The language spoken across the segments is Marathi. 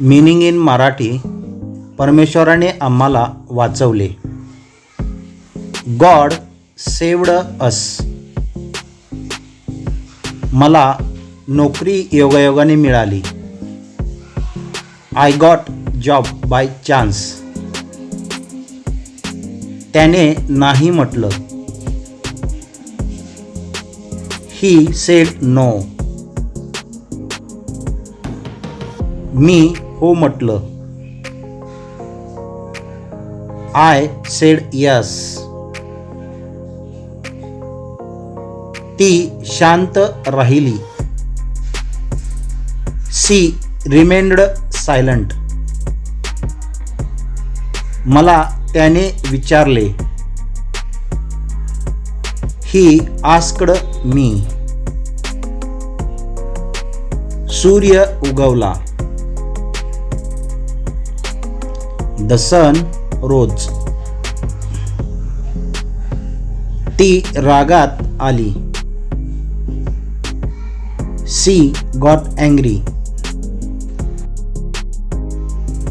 मिनिंग इन मराठी परमेश्वराने आम्हाला वाचवले. गॉड सेवड अस मला नोकरी योगायोगाने मिळाली. I got job by chance त्याने नाही म्हटलं. ही सेड नो मी हो म्हटलं. आय सेड यस ती शांत राहिली. सी रिमेंड सायलंट मला त्याने विचारले. ही आस्कड मी सूर्य उगवला. The sun rose. ती रागात आली. C got angry.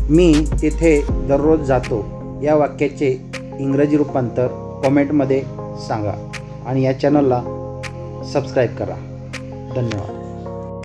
मी तिथे दररोज जातो. या वाक्याचे इंग्रजी रूपांतर कॉमेंटमध्ये सांगा आणि या चॅनलला सबस्क्राईब करा. धन्यवाद.